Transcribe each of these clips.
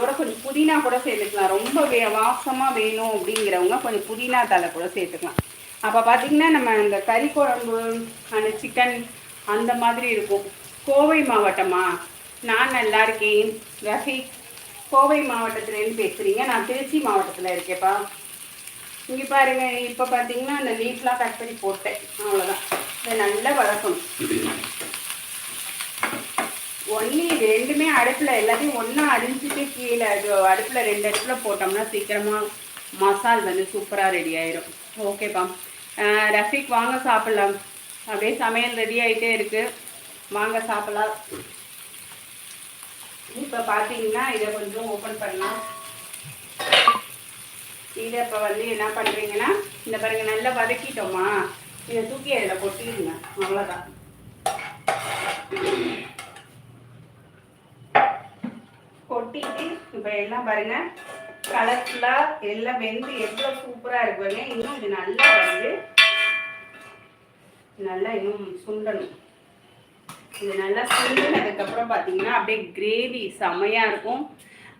இதோட கொஞ்சம் புதினா கூட சேர்த்துக்கலாம். ரொம்ப வே வாசமாக வேணும் அப்படிங்கிறவங்க கொஞ்சம் புதினா தலை கூட சேர்த்துக்கலாம். அப்போ பார்த்தீங்கன்னா நம்ம இந்த கறி குழம்பு அந்த சிக்கன் அந்த மாதிரி இருக்கும். கோவை மாவட்டமா? நான் நல்லா இருக்கேன். ரஃபி கோவை மாவட்டத்துலேருந்து பேசுகிறீங்க நான் திருச்சி மாவட்டத்தில் இருக்கேப்பா இங்கே பாருங்க இப்போ பார்த்தீங்கன்னா அந்த லீஃப்லாம் கட் பண்ணி போட்டேன். அவ்வளோதான் இதை நல்லா வளர்க்கணும் ஒன்லி ரெண்டுமே அடுப்பில் எல்லாத்தையும் ஒன்றா அரிஞ்சிட்டு கீழே இது அடுப்பில் ரெண்டு அடுப்பில் போட்டோம்னா சீக்கிரமாக மசால் வந்து சூப்பராக ரெடி ஆயிரும். ஓகேப்பா ரஃபிக் வாங்க சாப்பிட்லாம். அப்படியே சமையல் ரெடி ஆகிட்டே இருக்குது வாங்க சாப்பிட்லாம். இப்போ பார்த்தீங்கன்னா இதை கொஞ்சம் ஓப்பன் பண்ணலாம். இதை இப்போ வந்து என்ன பண்ணுறீங்கன்னா இந்த பாருங்க நல்லா வதக்கிட்டோமா? இதை தூக்கி அதில் கொட்டிடுங்க. அவ்வளோதான் இப்போ எல்லாம் பாருங்க. கலர்ஃபுல்லாக எல்லாம் வெந்து எவ்வளோ சூப்பராக இருக்குங்க இன்னும் இது நல்லா வந்து நல்லா இன்னும் சுண்டணும். இது நல்லா சுண்டினதுக்கப்புறம் பார்த்தீங்கன்னா அப்படியே கிரேவி செமையாக இருக்கும்.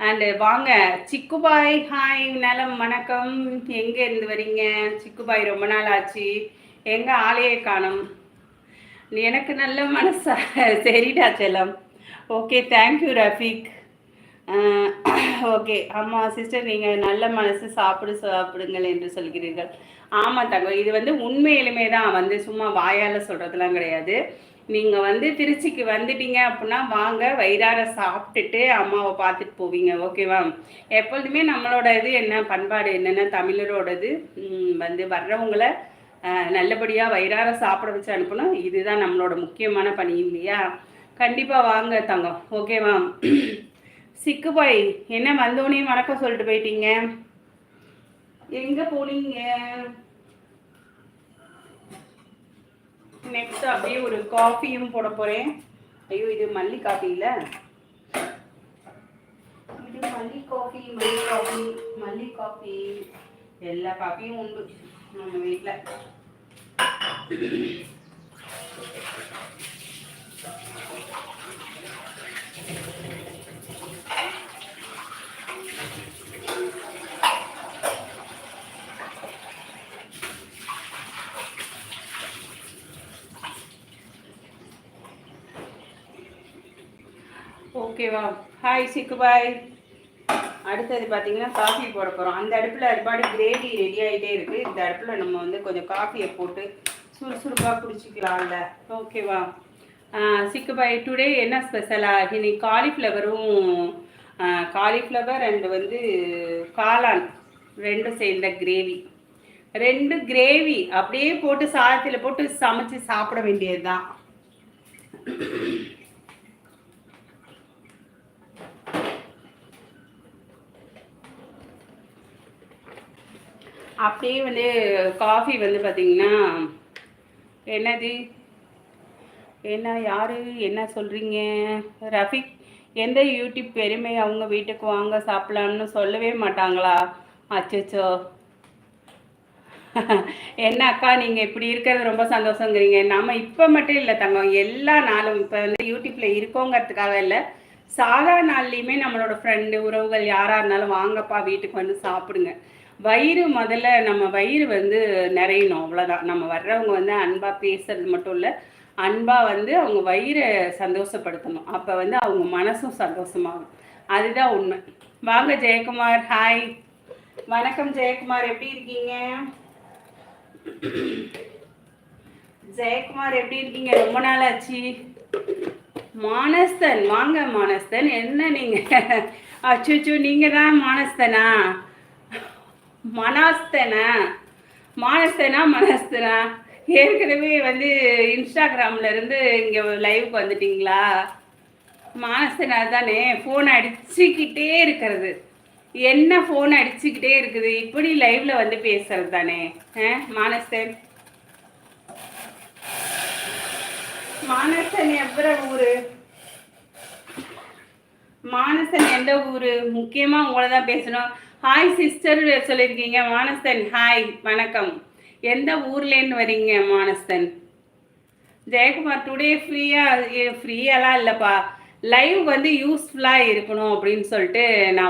அண்டு வாங்க சிக்குபாய் ஹாய் நலம் வணக்கம். எங்கே இருந்து வரீங்க? சிக்குபாய் ரொம்ப நாள் ஆச்சு. எங்கே ஆலையை காணும். எனக்கு நல்ல மனசா சரிடா செல்லம். Okay thank you Rafeeq. Okay. ஆமாம் சிஸ்டர் நீங்கள் நல்ல மனசு சாப்பிடு சாப்பிடுங்கள் என்று சொல்கிறீர்கள். ஆமாம் தங்கம் இது வந்து உண்மையிலுமே தான் வந்து சும்மா வாயால் சொல்கிறதுலாம் கிடையாது. நீங்கள் வந்து திருச்சிக்கு வந்துட்டீங்க அப்படின்னா வாங்க வயிறார சாப்பிட்டுட்டு அம்மாவை பார்த்துட்டு போவீங்க. ஓகேவா எப்பொழுதுமே நம்மளோட இது என்ன? பண்பாடு என்னென்னா? தமிழரோடது வந்து வர்றவங்களை நல்லபடியாக வயிறார சாப்பிட வச்சு அனுப்பணும். இதுதான் நம்மளோட முக்கியமான பணி இல்லையா? கண்டிப்பாக வாங்க தங்கம். ஓகேவா சிக்கு பாய் என்ன வந்தோடனே வணக்கம் சொல்லிட்டு போயிட்டீங்க? எங்கே போனீங்க? நெக்ஸ்ட் அப்படியே ஒரு காஃபியும் போட போகிறேன் ஐயோ இது மல்லி காஃபி இது மல்லி காஃபி மல்லி காஃபி மல்லி காஃபி எல்லா காஃபியும் உண்டு நம்ம வீட்டில் ஓகேவா ஹாய் சிக்கு பாய் அடுத்தது பார்த்தீங்கன்னா காஃபி போட போகிறோம் அந்த அடுப்பில் அதுபாடு கிரேவி ரெடி ஆகிட்டே இருக்குது இந்த அடுப்பில் நம்ம வந்து கொஞ்சம் காஃபியை போட்டு சுறுசுறுப்பாக குடிச்சிக்கலாம்ல. ஓகேவா சிக்கு பாய் டுடே என்ன ஸ்பெஷலாக இன்னைக்கு காலிஃப்ளவரும் காலிஃப்ளவர் அண்ட் வந்து காளான் ரெண்டும் சேர்ந்த கிரேவி ரெண்டு கிரேவி அப்படியே போட்டு சாதத்தில் போட்டு சமைச்சு சாப்பிட வேண்டியது தான் அப்படியே வந்து காஃபி வந்து பார்த்தீங்கன்னா என்னது? என்ன யாரு என்ன சொல்கிறீங்க ரஃபிக் எந்த யூடியூப் பெருமை அவங்க வீட்டுக்கு வாங்க சாப்பிடலாம்னு சொல்லவே மாட்டாங்களா? அச்சோ என்ன அக்கா நீங்கள் இப்படி இருக்கிறது ரொம்ப சந்தோஷங்கிறீங்க. நம்ம இப்போ மட்டும் இல்லை தங்கம் எல்லா நாளும் இப்போ வந்து யூடியூப்பில் இருக்கோங்கிறதுக்காக இல்லை. சாதா நாள்லேயுமே நம்மளோட ஃப்ரெண்டு உறவுகள் யாராக இருந்தாலும் வாங்கப்பா வீட்டுக்கு வந்து சாப்பிடுங்க. வயிறு முதல்ல நம்ம வயிறு வந்து நிறையணும் அவ்வளோதான் நம்ம வர்றவங்க வந்து அன்பாக பேசுறது மட்டும் இல்லை அன்பாக வந்து அவங்க வயிறை சந்தோஷப்படுத்தணும். அப்போ வந்து அவங்க மனசும் சந்தோஷமாகும். அதுதான் உண்மை. வாங்க ஜெயக்குமார். ஹாய் வணக்கம் ஜெயக்குமார். எப்படி இருக்கீங்க? ஜெயக்குமார் எப்படி இருக்கீங்க? ரொம்ப நாள் ஆச்சு மானஸ்தன். வாங்க மானஸ்தன். என்ன நீங்க? அச்சுச்சு நீங்கள் தான் மானஸ்தனா? மனாஸ்தனா மானஸ்தனா மனஸ்தனா? ஏற்கனவே வந்து இன்ஸ்டாகிராம்ல இருந்து இங்க லைவுக்கு வந்துட்டீங்களா? மானஸ்தனா தானே ஃபோன் அடிச்சுக்கிட்டே இருக்கிறது. என்ன ஃபோன் அடிச்சுக்கிட்டே இருக்குது? இப்படி லைவ்ல வந்து பேசுறது தானே ஆ, மானஸ்தன். மானசன் எவ்வளோ ஊரு? மானசன் எந்த ஊரு? முக்கியமா உங்களை தான் பேசணும். ஹாய் சிஸ்டர் சொல்லியிருக்கீங்க. மானஸ்தன் ஹாய் வணக்கம். எந்த ஊர்லேருந்து வரீங்க மானஸ்தன் ஜெயக்குமார் டுடே ஃப்ரீயாக ஃப்ரீயெல்லாம் இல்லைப்பா. லைவ் வந்து யூஸ்ஃபுல்லாக இருக்கணும் அப்படின்னு சொல்லிட்டு நான்